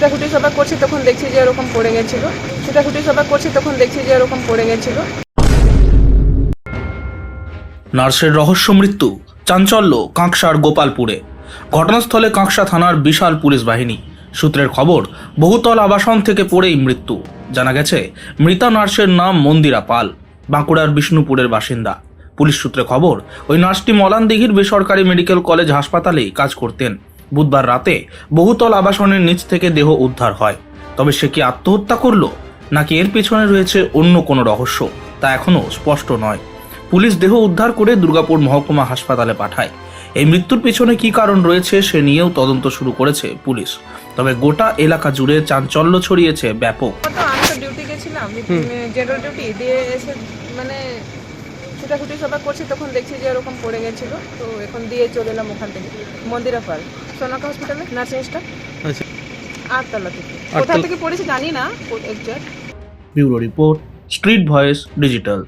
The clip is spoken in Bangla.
ছুটাছুটি সবাই করছি, তখন দেখছি যে এরকম পড়ে গেছিল। ছুটাছুটি সবাই করছি, তখন দেখছি যে এরকম পড়ে গেছিল। নার্সের রহস্য মৃত্যু, চাঞ্চল্য, কাঁকসার গোপালপুরে। ঘটনাস্থলে কাঁকসা থানার বিশাল পুলিশ বাহিনী। সূত্রের খবর, বহুতল আবাসন থেকে পড়েই মৃত্যু। জানা গেছে, মৃতা নার্সের নাম মন্দিরা পাল, বাঁকুড়ার বিষ্ণুপুরের বাসিন্দা। পুলিশ সূত্রে খবর, ওই নার্সটি মলানদিঘির বেসরকারি মেডিকেল কলেজ হাসপাতালেই কাজ করতেন। বুধবার রাতে বহুতল আবাসনের নিচ থেকে দেহ উদ্ধার হয়। তবে সে কি আত্মহত্যা করল? নাকি এর পেছনে রয়েছে অন্য কোনো রহস্য? তা এখনও স্পষ্ট নয়। পুলিশ দেহ উদ্ধার করে দুর্গাপুর মহকুমা হাসপাতালে পাঠায়। এই মৃত্যুর পিছনে কি কারণ রয়েছে সে নিয়েও তদন্ত শুরু করেছে পুলিশ। তবে গোটা এলাকা জুড়ে চাঞ্চল্য ছড়িয়েছে ব্যাপক। তো ডিউটি গেছিলাম জেনারেল ডিউটি দিয়ে এসে মানে ছুটাছুটি সবাই করছি তখন দেখছি যে এরকম পড়ে গেছিল তো এখন দিয়ে চলে এলাম ওখান থেকে মন্দিরা পাল সোনাকা হসপিটালে নার্সিং স্টাফ আচ্ছা। আটতলা থেকে কোথা থেকে পড়েছে জানি না exact bureau report street voice digital